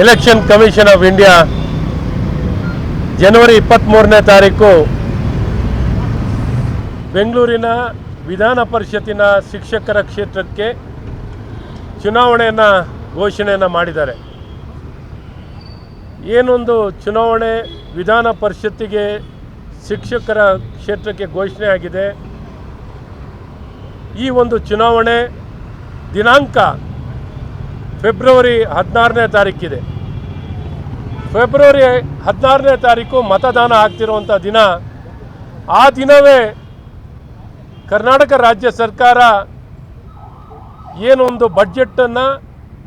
Election commission of India ಜನವರಿ ಇಪ್ಪತ್ತ್ಮೂರನೇ ತಾರೀಕು, ಬೆಂಗಳೂರಿನ ವಿಧಾನ ಪರಿಷತ್ತಿನ ಶಿಕ್ಷಕರ ಕ್ಷೇತ್ರಕ್ಕೆ ಚುನಾವಣೆಯನ್ನು ಘೋಷಣೆಯನ್ನು ಮಾಡಿದ್ದಾರೆ. ಏನೊಂದು ಚುನಾವಣೆ ವಿಧಾನ ಪರಿಷತ್ತಿಗೆ ಶಿಕ್ಷಕರ ಕ್ಷೇತ್ರಕ್ಕೆ ಘೋಷಣೆ ಆಗಿದೆ. ಈ ಒಂದು ಚುನಾವಣೆ ದಿನಾಂಕ ಫೆಬ್ರವರಿ ಹದಿನಾರನೇ ತಾರೀಕಿದೆ. ಫೆಬ್ರವರಿ ಹದಿನಾರನೇ ತಾರೀಕು ಮತದಾನ ಆಗ್ತಿರುವಂಥ ದಿನ. ಆ ದಿನವೇ ಕರ್ನಾಟಕ ರಾಜ್ಯ ಸರ್ಕಾರ ಏನೊಂದು ಬಡ್ಜೆಟನ್ನು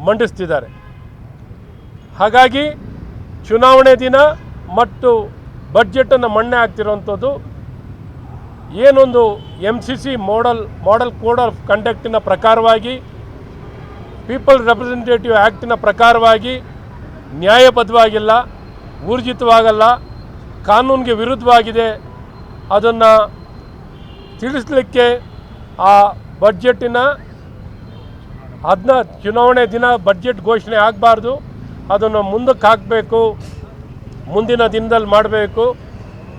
ಮಂಡಿಸ್ತಿದ್ದಾರೆ. ಹಾಗಾಗಿ ಚುನಾವಣೆ ದಿನ ಮತ್ತು ಬಡ್ಜೆಟನ್ನು ಮಣ್ಣೆ ಆಗ್ತಿರುವಂಥದ್ದು ಏನೊಂದು M C C model model code of ಕಂಡಕ್ಟಿನ ಪ್ರಕಾರವಾಗಿ ಪೀಪಲ್ ರೆಪ್ರೆಸೆಂಟೇಟಿವ್ ಆ್ಯಕ್ಟಿನ ಪ್ರಕಾರವಾಗಿ ನ್ಯಾಯಬದ್ಧವಾಗಿಲ್ಲ, ಊರ್ಜಿತವಾಗಲ್ಲ, ಕಾನೂನಿಗೆ ವಿರುದ್ಧವಾಗಿದೆ ಅದನ್ನು ತಿಳಿಸ್ಲಿಕ್ಕೆ ಆ ಬಡ್ಜೆಟ್ಟಿನ ಅದನ್ನ ಚುನಾವಣೆ ದಿನ ಬಡ್ಜೆಟ್ ಘೋಷಣೆ ಆಗಬಾರ್ದು, ಅದನ್ನು ಮುಂದಕ್ಕೆ ಹಾಕಬೇಕು, ಮುಂದಿನ ದಿನದಲ್ಲಿ ಮಾಡಬೇಕು,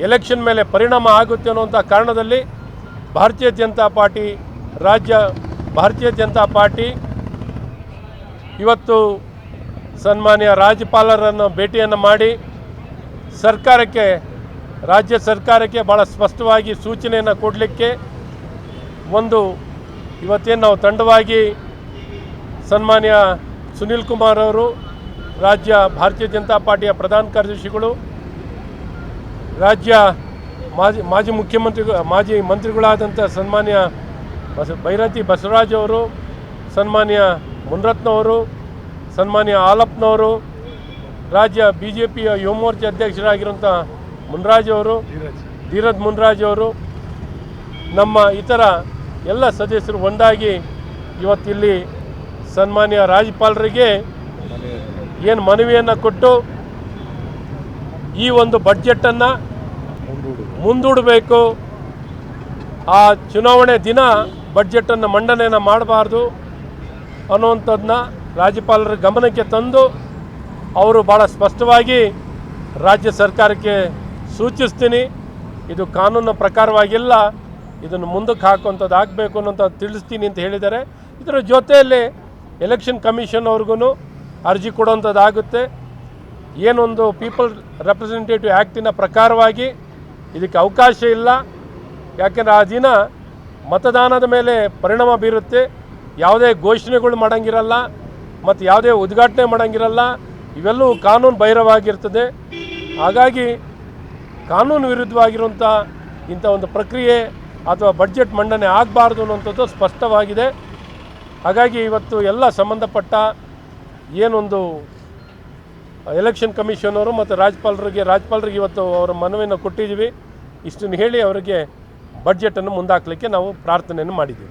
ಎಲೆಕ್ಷನ್ ಮೇಲೆ ಪರಿಣಾಮ ಆಗುತ್ತೆ ಅನ್ನುವಂಥ ಕಾರಣದಲ್ಲಿ ಭಾರತೀಯ ಜನತಾ ಪಾರ್ಟಿ, ರಾಜ್ಯ ಭಾರತೀಯ ಜನತಾ ಪಾರ್ಟಿ ಇವತ್ತು ಸನ್ಮಾನ್ಯ ರಾಜ್ಯಪಾಲರನ್ನು ಭೇಟಿಯನ್ನು ಮಾಡಿ ಸರ್ಕಾರಕ್ಕೆ, ರಾಜ್ಯ ಸರ್ಕಾರಕ್ಕೆ ಭಾಳ ಸ್ಪಷ್ಟವಾಗಿ ಸೂಚನೆಯನ್ನು ಕೊಡಲಿಕ್ಕೆ ಒಂದು ಇವತ್ತೇನು ನಾವು ತಂಡವಾಗಿ ಸನ್ಮಾನ್ಯ ಸುನೀಲ್ ಕುಮಾರ್ ಅವರು, ರಾಜ್ಯ ಭಾರತೀಯ ಜನತಾ ಪಾರ್ಟಿಯ ಪ್ರಧಾನ ಕಾರ್ಯದರ್ಶಿಗಳು, ರಾಜ್ಯ ಮಾಜಿ ಮಾಜಿ ಮುಖ್ಯಮಂತ್ರಿ, ಮಾಜಿ ಮಂತ್ರಿಗಳಾದಂಥ ಸನ್ಮಾನ್ಯ ಬಸ ಭೈರತಿ ಬಸವರಾಜ್ ಅವರು, ಸನ್ಮಾನ್ಯ ಮುನ್ರತ್ನವರು, ಸನ್ಮಾನ್ಯ ಆಲಪ್ನವರು, ರಾಜ್ಯ ಬಿ ಜೆ ಪಿಯ ಯುವ ಅಧ್ಯಕ್ಷರಾಗಿರುವಂಥ ಮುನ್ರಾಜ್ ಅವರು, ಧೀರಜ್ ಮುನ್ರಾಜ್ ಅವರು, ನಮ್ಮ ಇತರ ಎಲ್ಲ ಸದಸ್ಯರು ಒಂದಾಗಿ ಇವತ್ತಿಲ್ಲಿ ಸನ್ಮಾನ್ಯ ರಾಜ್ಯಪಾಲರಿಗೆ ಏನು ಮನವಿಯನ್ನು ಕೊಟ್ಟು ಈ ಒಂದು ಬಡ್ಜೆಟನ್ನು ಮುಂದೂಡಬೇಕು. ಆ ಚುನಾವಣೆ ದಿನ ಬಡ್ಜೆಟನ್ನು ಮಂಡನೆಯನ್ನು ಮಾಡಬಾರ್ದು. ಅನ್ನುವಂಥದ್ದನ್ನ ರಾಜ್ಯಪಾಲರ ಗಮನಕ್ಕೆ ತಂದು ಅವರು ಭಾಳ ಸ್ಪಷ್ಟವಾಗಿ ರಾಜ್ಯ ಸರ್ಕಾರಕ್ಕೆ ಸೂಚಿಸ್ತೀನಿ. ಇದು ಕಾನೂನು ಪ್ರಕಾರವಾಗಿಲ್ಲ. ಇದನ್ನು ಮುಂದಕ್ಕೆ ಹಾಕುವಂಥದ್ದು ಆಗಬೇಕು ಅನ್ನೋಂಥದ್ದು ತಿಳಿಸ್ತೀನಿ ಅಂತ ಹೇಳಿದ್ದಾರೆ. ಇದರ ಜೊತೆಯಲ್ಲಿ ಎಲೆಕ್ಷನ್ ಕಮಿಷನ್ ಅವ್ರಿಗೂ ಅರ್ಜಿ ಕೊಡೋವಂಥದ್ದು ಆಗುತ್ತೆ. ಏನೊಂದು ಪೀಪಲ್ ರೆಪ್ರೆಸೆಂಟೇಟಿವ್ ಆ್ಯಕ್ಟಿನ ಪ್ರಕಾರವಾಗಿ ಇದಕ್ಕೆ ಅವಕಾಶ ಇಲ್ಲ. ಯಾಕೆಂದರೆ ಆ ದಿನ ಮತದಾನದ ಮೇಲೆ ಪರಿಣಾಮ ಬೀರುತ್ತೆ. ಯಾವುದೇ ಘೋಷಣೆಗಳು ಮಾಡೋಂಗಿರಲ್ಲ ಮತ್ತು ಯಾವುದೇ ಉದ್ಘಾಟನೆ ಮಾಡೋಂಗಿರಲ್ಲ. ಇವೆಲ್ಲವೂ ಕಾನೂನು ಬಹಿರವಾಗಿರ್ತದೆ. ಹಾಗಾಗಿ ಕಾನೂನು ವಿರುದ್ಧವಾಗಿರುವಂಥ ಇಂಥ ಒಂದು ಪ್ರಕ್ರಿಯೆ ಅಥವಾ ಬಡ್ಜೆಟ್ ಮಂಡನೆ ಆಗಬಾರ್ದು ಅನ್ನುವಂಥದ್ದು ಸ್ಪಷ್ಟವಾಗಿದೆ. ಹಾಗಾಗಿ ಇವತ್ತು ಎಲ್ಲ ಸಂಬಂಧಪಟ್ಟ ಏನೊಂದು ಎಲೆಕ್ಷನ್ ಕಮಿಷನವರು ಮತ್ತು ರಾಜ್ಯಪಾಲರಿಗೆ ರಾಜ್ಯಪಾಲರಿಗೆ ಇವತ್ತು ಅವರ ಮನವಿಯನ್ನು ಕೊಟ್ಟಿದ್ದೀವಿ. ಇಷ್ಟನ್ನು ಹೇಳಿ ಅವರಿಗೆ ಬಡ್ಜೆಟನ್ನು ಮುಂದಾಕಲಿಕ್ಕೆ ನಾವು ಪ್ರಾರ್ಥನೆಯನ್ನು ಮಾಡಿದ್ದೀವಿ.